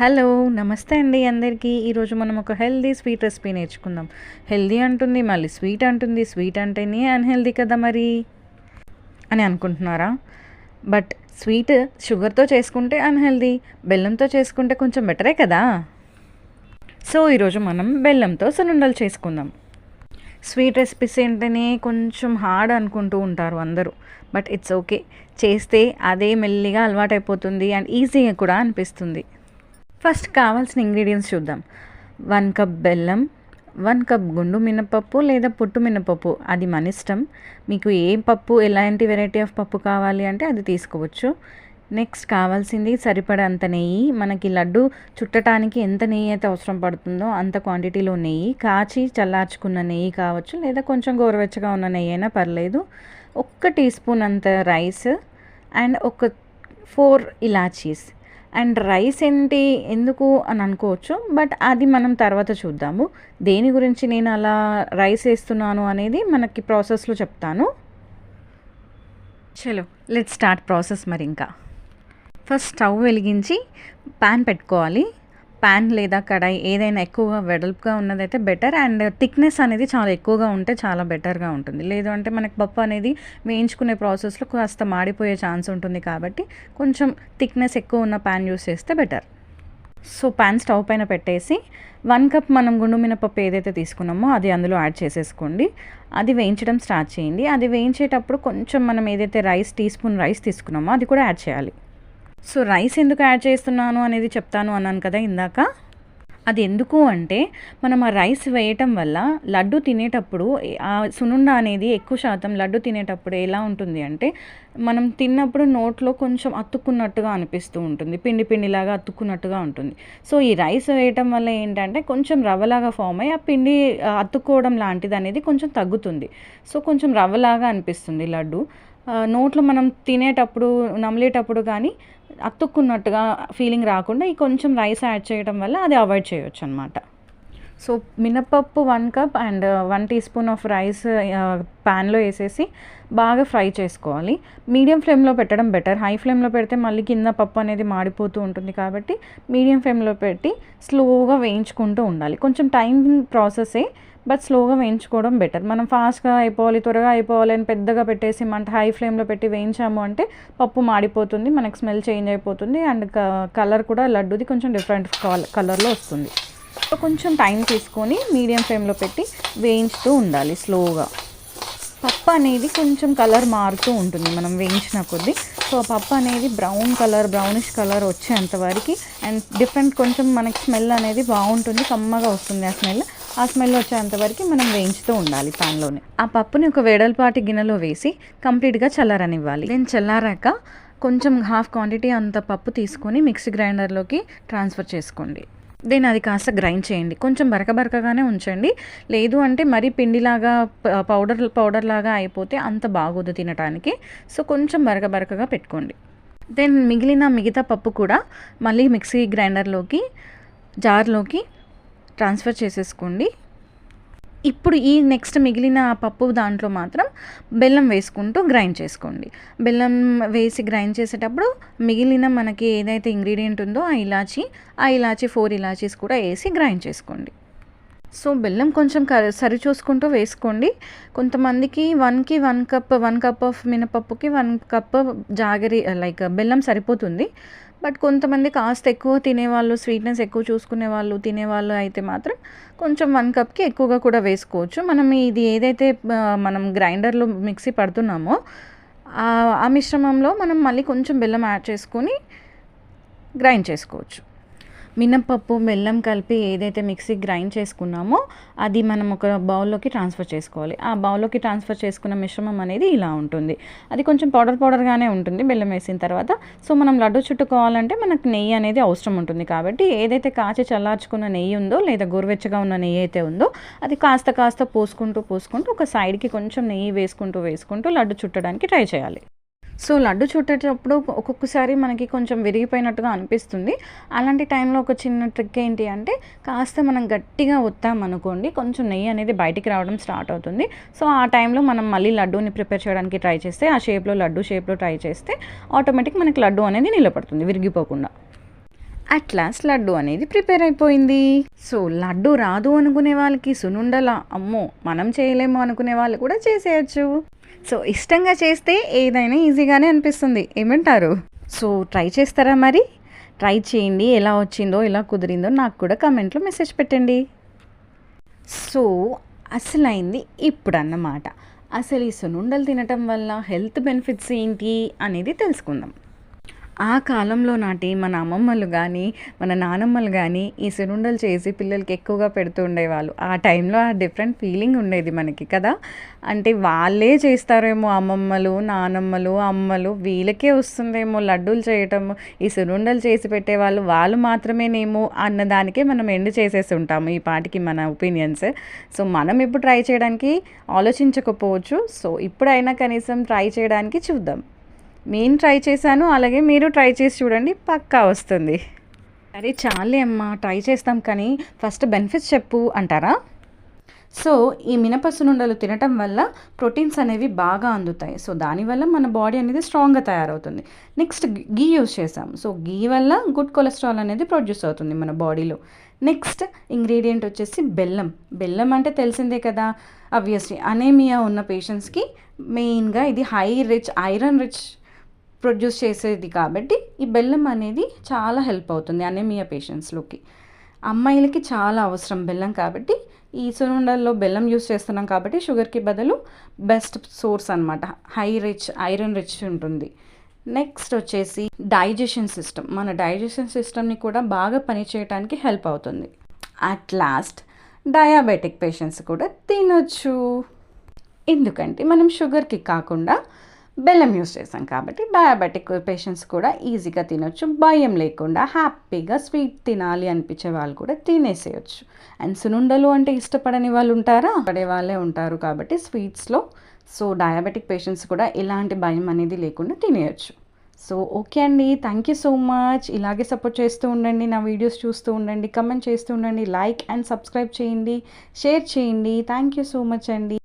Hello నమస్తే అండి అందరికీ. ఈరోజు మనం ఒక హెల్దీ స్వీట్ రెసిపీ నేర్చుకుందాం. హెల్దీ అంటుంది మళ్ళీ స్వీట్ అంటుంది స్వీట్ అంటేనే అన్హెల్దీ కదా మరి? అని అనుకుంటున్నారా? బట్ స్వీట్ షుగర్తో చేసుకుంటే అన్హెల్దీ బెల్లంతో చేసుకుంటే కొంచెం బెటరే కదా? సో ఈరోజు మనం బెల్లంతో సునుండలు చేసుకుందాం. స్వీట్ రెసిపీస్ ఏంటనే కొంచెం హార్డ్ అనుకుంటూ ఉంటారు అందరూ. But it's okay. చేస్తే అదే మెల్లిగా అలవాటైపోతుంది అండ్ ఈజీగా కూడా అనిపిస్తుంది. ఫస్ట్ కావాల్సిన ఇంగ్రీడియంట్స్ చూద్దాం. వన్ కప్ బెల్లం వన్ కప్ గుండు మినపప్పు లేదా పుట్టు మినపప్పు. అది మన ఇష్టం. మీకు ఏ పప్పు ఎలాంటి వెరైటీ ఆఫ్ పప్పు కావాలి అంటే అది తీసుకోవచ్చు. నెక్స్ట్ కావాల్సింది సరిపడంత నెయ్యి. మనకి లడ్డు చుట్టడానికి ఎంత నెయ్యి అయితే అవసరం పడుతుందో అంత క్వాంటిటీలో నెయ్యి. కాచి చల్లార్చుకున్న నెయ్యి కావచ్చు లేదా కొంచెం గోరువెచ్చగా ఉన్న నెయ్యి అయినా పర్లేదు. ఒక్క టీ స్పూన్ అంత రైస్ అండ్ ఒక ఫోర్ ఇలాచీస్. అండ్ రైస్ ఏంటి? ఎందుకు అని అనుకోవచ్చు. బట్ అది మనం తర్వాత చూద్దాము. దేని గురించి నేను అలా రైస్ వేస్తున్నాను అనేది మనకి ప్రాసెస్లో చెప్తాను. చలో లెట్ స్టార్ట్ ప్రాసెస్ మరి ఇంకా. ఫస్ట్ స్టవ్ వెలిగించి ప్యాన్ పెట్టుకోవాలి. ప్యాన్ లేదా కడాయి ఏదైనా ఎక్కువగా వెడల్పుగా ఉన్నదైతే బెటర్ అండ్ థిక్నెస్ అనేది చాలా ఎక్కువగా ఉంటే చాలా బెటర్గా ఉంటుంది. లేదు అంటే మనకి పప్పు అనేది వేయించుకునే ప్రాసెస్లో కాస్త మాడిపోయే ఛాన్స్ ఉంటుంది కాబట్టి కొంచెం థిక్నెస్ ఎక్కువ ఉన్న ప్యాన్ యూస్ చేస్తే బెటర్ సో ప్యాన్ స్టవ్ పైన పెట్టేసి వన్ కప్ మనం గుండు మినపప్పు ఏదైతే తీసుకున్నామో అది అందులో యాడ్ చేసేసుకోండి. అది వేయించడం స్టార్ట్ చేయండి. అది వేయించేటప్పుడు కొంచెం మనం ఏదైతే రైస్ టీ స్పూన్ రైస్ తీసుకున్నామో అది కూడా యాడ్ చేయాలి. సో రైస్ ఎందుకు యాడ్ చేస్తున్నాను అనేది చెప్తాను అన్నాను కదా ఇందాక. అది ఎందుకు అంటే మనం ఆ రైస్ వేయటం వల్ల లడ్డు తినేటప్పుడు ఆ సునుండ అనేది ఎక్కువ శాతం లడ్డు తినేటప్పుడు ఎలా ఉంటుంది అంటే మనం తిన్నప్పుడు నోట్లో కొంచెం అతుక్కున్నట్టుగా అనిపిస్తూ ఉంటుంది పిండి పిండిలాగా అతుక్కున్నట్టుగా ఉంటుంది. సో ఈ రైస్ వేయటం వల్ల ఏంటంటే కొంచెం రవ్వలాగా ఫామ్ అయ్యి ఆ పిండి అతుక్కోవడం లాంటిది అనేది కొంచెం తగ్గుతుంది. సో కొంచెం రవ్వలాగా అనిపిస్తుంది లడ్డు. నోట్లో మనం తినేటప్పుడు నమిలేటప్పుడు కానీ అతుక్కున్నట్టుగా ఫీలింగ్ రాకుండా ఈ కొంచెం రైస్ యాడ్ చేయడం వల్ల అది అవాయిడ్ చేయొచ్చు అనమాట సో మినపప్పు one cup and one teaspoon of rice ప్యాన్లో వేసేసి బాగా ఫ్రై చేసుకోవాలి. మీడియం ఫ్లేమ్లో పెట్టడం బెటర్. హై ఫ్లేమ్లో పెడితే మళ్ళీ కింద పప్పు అనేది మాడిపోతూ ఉంటుంది కాబట్టి మీడియం ఫ్లేమ్లో పెట్టి స్లోగా వేయించుకుంటూ ఉండాలి. కొంచెం టైం ప్రాసెసే బట్ స్లోగా వేయించుకోవడం బెటర్. మనం ఫాస్ట్గా అయిపోవాలి త్వరగా అయిపోవాలి అని పెద్దగా పెట్టేసి మంట హై ఫ్లేమ్లో పెట్టి వేయించాము అంటే పప్పు మాడిపోతుంది మనకు స్మెల్ చేంజ్ అయిపోతుంది అండ్ కలర్ కూడా లడ్డుది కొంచెం డిఫరెంట్ కలర్లో వస్తుంది. కొంచెం టైం తీసుకొని మీడియం ఫ్లేమ్లో పెట్టి వేయించుతూ ఉండాలి స్లోగా. పప్పు అనేది కొంచెం కలర్ మారుతూ ఉంటుంది మనం వేయించిన కొద్దీ. సో ఆ పప్పు అనేది బ్రౌన్ కలర్ బ్రౌనిష్ కలర్ వచ్చేంత వరకు అండ్ డిఫరెంట్ కొంచెం మనకి స్మెల్ అనేది బాగుంటుంది కమ్మగా వస్తుంది ఆ స్మెల్. ఆ స్మెల్ వచ్చేంత వరకు మనం వేయించుతూ ఉండాలి పాన్లోనే ఆ పప్పుని ఒక వేడల్పాటి గిన్నెలో వేసి కంప్లీట్గా చల్లారనివ్వాలి. దెన్ చల్లారాక కొంచెం హాఫ్ క్వాంటిటీ అంత పప్పు తీసుకొని మిక్సీ గ్రైండర్లోకి ట్రాన్స్ఫర్ చేసుకోండి. దెన్ అది కాస్త గ్రైండ్ చేయండి. కొంచెం బరక బరకగానే ఉంచండి. లేదు అంటే మరీ పిండిలాగా పౌడర్ పౌడర్ లాగా అయిపోతే అంత బాగోదు తినడానికి సో కొంచెం బరక బరకగా పెట్టుకోండి. దెన్ మిగిలిన మిగతా పప్పు కూడా మళ్ళీ మిక్సీ గ్రైండర్లోకి జార్లోకి ట్రాన్స్ఫర్ చేసేసుకోండి. ఇప్పుడు ఈ నెక్స్ట్ మిగిలిన పప్పు దాంట్లో మాత్రం బెల్లం వేసుకుంటూ గ్రైండ్ చేసుకోండి. బెల్లం వేసి గ్రైండ్ చేసేటప్పుడు మిగిలిన మనకి ఏదైతే ఇంగ్రీడియంట్ ఉందో ఆ ఇలాచి ఆ ఇలాచి ఫోర్ ఇలాచీస్ కూడా వేసి గ్రైండ్ చేసుకోండి. సో బెల్లం కొంచెం సరి చూసుకుంటూ వేసుకోండి. కొంతమందికి వన్కి one cup one cup of మినపప్పుకి one cup jaggery like బెల్లం సరిపోతుంది. బట్ కొంతమంది కాస్త ఎక్కువ తినేవాళ్ళు స్వీట్నెస్ ఎక్కువ చూసుకునే వాళ్ళు తినేవాళ్ళు అయితే మాత్రం కొంచెం వన్ కప్కి ఎక్కువగా కూడా వేసుకోవచ్చు. మనం ఇది ఏదైతే మనం గ్రైండర్లో మిక్సీ పడుతున్నామో ఆ మిశ్రమంలో మనం మళ్ళీ కొంచెం బెల్లం యాడ్ చేసుకొని గ్రైండ్ చేసుకోవచ్చు. మినప్పప్పు బెల్లం కలిపి ఏదైతే మిక్సీ గ్రైండ్ చేసుకున్నామో అది మనం ఒక బౌల్లోకి ట్రాన్స్ఫర్ చేసుకోవాలి. ఆ బౌల్లోకి ట్రాన్స్ఫర్ చేసుకున్న మిశ్రమం అనేది ఇలా ఉంటుంది. అది కొంచెం పౌడర్ పౌడర్గానే ఉంటుంది బెల్లం వేసిన తర్వాత. సో మనం లడ్డు చుట్టుకోవాలంటే మనకు నెయ్యి అనేది అవసరం ఉంటుంది కాబట్టి ఏదైతే కాచి చల్లార్చుకున్న నెయ్యి ఉందో లేదా గోరువెచ్చగా ఉన్న నెయ్యి అయితే ఉందో అది కాస్త కాస్త పోసుకుంటూ పోసుకుంటూ ఒక సైడ్కి కొంచెం నెయ్యి వేసుకుంటూ వేసుకుంటూ లడ్డు చుట్టడానికి ట్రై చేయాలి. సో లడ్డు చుట్టేటప్పుడు ఒక్కొక్కసారి మనకి కొంచెం విరిగిపోయినట్టుగా అనిపిస్తుంది. అలాంటి టైంలో ఒక చిన్న ట్రిక్ ఏంటి అంటే కాస్త మనం గట్టిగా ఒత్తామనుకోండి కొంచెం నెయ్యి అనేది బయటికి రావడం స్టార్ట్ అవుతుంది. సో ఆ టైంలో మనం మళ్ళీ లడ్డూని ప్రిపేర్ చేయడానికి ట్రై చేస్తే ఆ షేప్లో లడ్డు షేప్లో ట్రై చేస్తే ఆటోమేటిక్ మనకి లడ్డు అనేది నిలబడుతుంది విరిగిపోకుండా. అట్ లాస్ట్ లడ్డు అనేది ప్రిపేర్ అయిపోయింది. సో లడ్డు రాదు అనుకునే వాళ్ళకి సునుండల అమ్మో మనం చేయలేము అనుకునే వాళ్ళు కూడా చేసేయచ్చు. సో ఇష్టంగా చేస్తే ఏదైనా ఈజీగానే అనిపిస్తుంది ఏమంటారు? సో ట్రై చేస్తారా మరి? ట్రై చేయండి ఎలా వచ్చిందో ఎలా కుదిరిందో నాకు కూడా కమెంట్లో మెసేజ్ పెట్టండి. సో అసలైంది ఇప్పుడు అన్నమాట అసలు ఈ సునుండలు తినటం వల్ల హెల్త్ బెనిఫిట్స్ ఏంటి అనేది తెలుసుకుందాం. ఆ కాలంలో నాటి మన అమ్మమ్మలు కానీ మన నానమ్మలు కానీ ఈ సునుండలు చేసి పిల్లలకి ఎక్కువగా పెడుతూ ఉండేవాళ్ళు. ఆ టైంలో ఆ డిఫరెంట్ ఫీలింగ్ ఉండేది మనకి కదా? అంటే వాళ్ళే చేస్తారేమో అమ్మమ్మలు నానమ్మలు అమ్మలు వీళ్ళకే వస్తుందేమో లడ్డూలు చేయటము ఈ సునుండలు చేసి పెట్టేవాళ్ళు వాళ్ళు మాత్రమేనేమో అన్నదానికే మనం ఎండ్ చేసేసి ఉంటాము ఈ పాటికి మన ఒపీనియన్స్. సో మనం ఇప్పుడు ట్రై చేయడానికి ఆలోచించకపోవచ్చు. సో ఇప్పుడైనా కనీసం ట్రై చేయడానికి చూద్దాం. నేను ట్రై చేశాను అలాగే మీరు ట్రై చేసి చూడండి పక్కా వస్తుంది. అరే చాలే అమ్మా ట్రై చేస్తాం కానీ ఫస్ట్ బెనిఫిట్స్ చెప్పు అంటారా? సో ఈ మినపసునుండలు తినటం వల్ల ప్రోటీన్స్ అనేవి బాగా అందుతాయి. సో దానివల్ల మన బాడీ అనేది స్ట్రాంగ్గా తయారవుతుంది. నెక్స్ట్ గీ యూస్ చేసాం సో గీ వల్ల గుడ్ కొలెస్ట్రాల్ అనేది ప్రొడ్యూస్ అవుతుంది మన బాడీలో. నెక్స్ట్ ఇంగ్రీడియంట్ వచ్చేసి బెల్లం. బెల్లం అంటే తెలిసిందే కదా అబ్వియస్లీ అనేమియా ఉన్న పేషెంట్స్కి మెయిన్గా ఇది high rich iron rich produce చేసేది కాబట్టి ఈ బెల్లం అనేది చాలా హెల్ప్ అవుతుంది అనేమియా పేషెంట్స్లోకి అమ్మాయిలకి చాలా అవసరం బెల్లం కాబట్టి ఈ సునుండల్లో బెల్లం యూస్ చేస్తున్నాం కాబట్టి షుగర్కి బదులు బెస్ట్ సోర్స్ అనమాట హై రిచ్ ఐరన్ రిచ్ ఉంటుంది. నెక్స్ట్ వచ్చేసి డైజెషన్ సిస్టమ్ మన డైజెషన్ సిస్టమ్ని కూడా బాగా పనిచేయడానికి హెల్ప్ అవుతుంది. అట్ లాస్ట్ డయాబెటిక్ పేషెంట్స్ కూడా తినొచ్చు. ఎందుకంటే మనం షుగర్కి కాకుండా బెల్లం యూస్ చేసాం కాబట్టి డయాబెటిక్ పేషెంట్స్ కూడా ఈజీగా తినొచ్చు. భయం లేకుండా హ్యాపీగా స్వీట్ తినాలి అనిపించే వాళ్ళు కూడా తినేసేయచ్చు. అండ్ సునుండలు అంటే ఇష్టపడని వాళ్ళు ఉంటారా? పడే వాళ్ళే ఉంటారు కాబట్టి స్వీట్స్లో సో డయాబెటిక్ పేషెంట్స్ కూడా ఎలాంటి భయం అనేది లేకుండా తినేయచ్చు. సో ఓకే అండి. థ్యాంక్ యూ సో మచ్ ఇలాగే సపోర్ట్ చేస్తూ ఉండండి. నా వీడియోస్ చూస్తూ ఉండండి. కమెంట్ చేస్తూ ఉండండి. లైక్ అండ్ సబ్స్క్రైబ్ చేయండి. షేర్ చేయండి. థ్యాంక్ యూ సో మచ్ అండి.